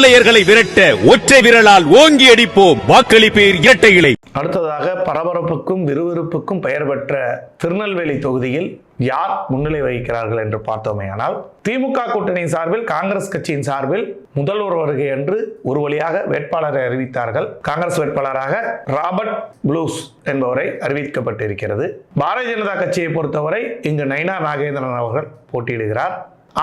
கொள்ளையர்களை விரட்ட ஒற்றை விரலால் ஓங்கி அடிப்போம் வாக்களிப்பீர் இரட்டை இலை. அடுத்ததாக பரபரப்புக்கும் விறுவிறுப்புக்கும் பெயர் பெற்ற திருநெல்வேலி தொகுதியில் யார் முன்னிலை வகிக்கிறார்கள் என்று பார்த்தோமேயானால் திமுக கூட்டணியின் சார்பில் காங்கிரஸ் கட்சியின் சார்பில் முதல்வர் வருகை என்று ஒரு வழியாக வேட்பாளரை அறிவித்தார்கள். காங்கிரஸ் வேட்பாளராக ராபர்ட் ப்ளூஸ் என்பவரை அறிவிக்கப்பட்டிருக்கிறது. பாரதிய ஜனதா கட்சியை பொறுத்தவரை இங்கு நைனா நாகேந்திரன் அவர்கள் போட்டியிடுகிறார்.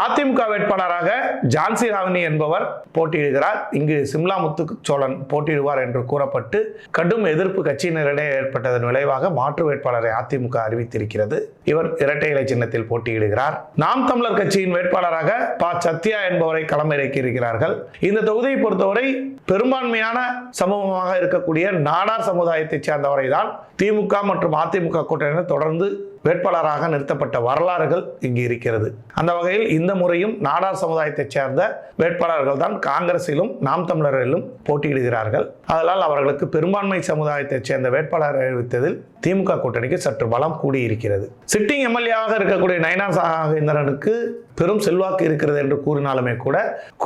அதிமுக வேட்பாளராக ஜான்சி ராவினி என்பவர் போட்டியிடுகிறார். இங்கு சிம்லா முத்து சோழன் போட்டியிடுவார் என்று கூறப்பட்டு கடும் எதிர்ப்பு கட்சியினரிடையே ஏற்பட்டதன் விளைவாக மாற்று வேட்பாளரை அதிமுக அறிவித்திருக்கிறது. இவர் இரட்டை இலை சின்னத்தில் போட்டியிடுகிறார். நாம் தமிழர் கட்சியின் வேட்பாளராக ப. சத்யா என்பவரை களமிறக்கி இருக்கிறார்கள் இந்த தொகுதியை பொறுத்தவரை பெரும்பான்மையான சமூகமாக இருக்கக்கூடிய நாடார் சமுதாயத்தைச் சேர்ந்தவரை தான் திமுக மற்றும் அதிமுக கூட்டணியினர் தொடர்ந்து வேட்பாளராக நிறுத்தப்பட்ட வரலாறுகள் இங்கு இருக்கிறது. அந்த வகையில் இந்த முறையும் நாடார் சமுதாயத்தைச் சேர்ந்த வேட்பாளர்கள் தான் காங்கிரசிலும் நாம் தமிழரிலும் போட்டியிடுகிறார்கள். அதனால் அவர்களுக்கு பெரும்பான்மை சமுதாயத்தைச் சேர்ந்த வேட்பாளர் அறிவித்ததில் திமுக கூட்டணிக்கு சற்று பலம் கூடியிருக்கிறது. சிட்டிங் எம்எல்ஏவாக இருக்கக்கூடிய நயனார் சாகேந்திரனுக்கு பெரும் செல்வாக்கு இருக்கிறது என்று கூறினாலுமே கூட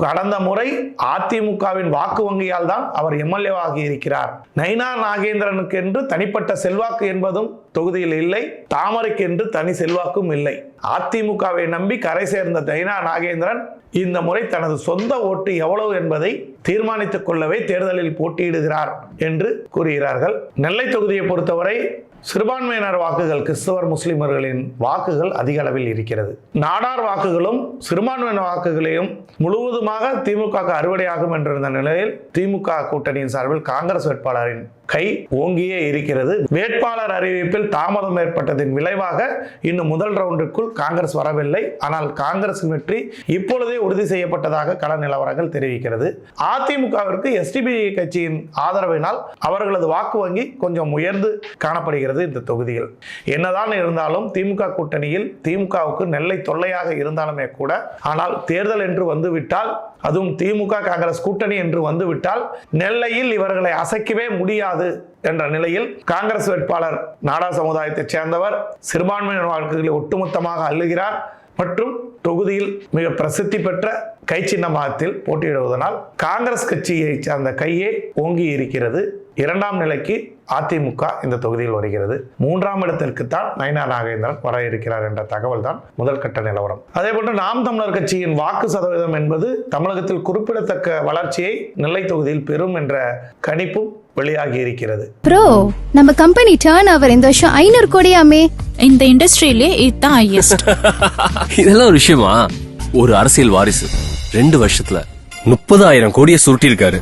கடந்த முறை அதிமுகவின் வாக்கு வங்கியால் தான் அவர் எம்எல்ஏவாகி இருக்கிறார். நைனா நாகேந்திரனுக்கு என்று தனிப்பட்ட செல்வாக்கு என்பதும் தொகுதியில் இல்லை தாமரைக்கு என்று தனி செல்வாக்கும் இல்லை. அதிமுகவை நம்பி கரை சேர்ந்த நைனா நாகேந்திரன் இந்த முறை தனது சொந்த ஓட்டு எவ்வளவு என்பதை தீர்மானித்துக் கொள்ளவே தேர்தலில் போட்டியிடுகிறார் என்று கூறுகிறார்கள். நெல்லை தொகுதியை பொறுத்தவரை சிறுபான்மையினர் வாக்குகள் கிறிஸ்தவர் முஸ்லிமர்களின் வாக்குகள் அதிக அளவில் இருக்கிறது. நாடார் வாக்குகளும் சிறுபான்மையினர் வாக்குகளையும் முழுவதுமாக திமுக அறுவடையாகும் என்றிருந்த நிலையில் திமுக கூட்டணியின் சார்பில் காங்கிரஸ் வேட்பாளரின் கை ஓங்கியே இருக்கிறது. வேட்பாளர் அறிவிப்பில் தாமதம் ஏற்பட்டதின் விளைவாக இன்னும் முதல் ரவுண்டுக்குள் காங்கிரஸ் வரவில்லை. ஆனால் காங்கிரசின் வெற்றி இப்பொழுதே உறுதி செய்யப்பட்டதாக கள நிலவரங்கள் தெரிவிக்கிறது. அதிமுகவிற்கு எஸ்டிபி கட்சியின் ஆதரவினால் அவர்களது வாக்கு வங்கி கொஞ்சம் உயர்ந்து காணப்படுகிறது இந்த தொகுதியில். என்னதான் இருந்தாலும் திமுக கூட்டணியில் திமுகவுக்கு நெல்லை தொல்லையாக இருந்தாலுமே கூட ஆனால் தேர்தல் என்று வந்துவிட்டால் அதுவும் திமுக காங்கிரஸ் கூட்டணி என்று வந்துவிட்டால் நெல்லையில் இவர்களை அசைக்கவே முடியாது என்ற நிலையில் காங்கிரஸ் வேட்பாளர் நாடா சமுதாயத்தைச் சேர்ந்தவர் சிறுபான்மையின வாழ்க்கைகளை ஒட்டுமொத்தமாக அள்ளுகிறார் மற்றும் தொகுதியில் மிக பிரசித்தி பெற்ற கை சின்னமாகத்தில் போட்டியிடுவதனால் காங்கிரஸ் கட்சியை சார்ந்த கையே ஓங்கி இருக்கிறது. இரண்டாம் நிலைக்கு அதிமுக இந்த தொகுதியில் வருகிறது. மூன்றாம் இடத்திற்கு தான் நயனா நாகேந்திரன் வர இருக்கிறார் என்ற தகவல் தான் முதல் கட்ட நிலவரம். அதே போன்று நாம் தமிழர் கட்சியின் வாக்கு சதவீதம் என்பது தமிழகத்தில் குறிப்பிடத்தக்க வளர்ச்சியை நெல்லை தொகுதியில் பெறும் என்ற கணிப்பும் வெளியாகி இருக்கிறது. ப்ரோ நம்ம கம்பெனி டேர்ன் ஓவர் இந்த வருஷம் ஐநூறு கோடியாமே இந்த இண்டஸ்ட்ரியிலே இதுதான் ஹையஸ்ட் இதெல்லாம் ஒரு விஷயமா? ஒரு அரசியல் வாரிசு. ரெண்டு வருஷத்துல முப்பதாயிரம் கோடியை சுருட்டியிருக்காரு.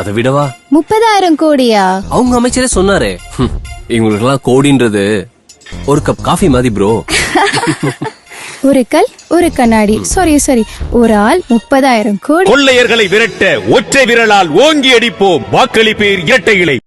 அதை விடவா? முப்பதாயிரம் கோடியா? அவங்க அமைச்சரே சொன்னாரே. இவங்களுக்கெல்லாம் கோடின்றது. ஒரு கப் காஃபி மாதிரி ப்ரோ ஒரு கல் ஒரு கண்ணாடி. சாரி சாரி ஒரு ஆள் முப்பதாயிரம் கோடி. கொள்ளையர்களை விரட்ட ஒற்றை விரலால் ஓங்கி அடிப்போம். வாக்களிப்பீர் இரட்டை இலை.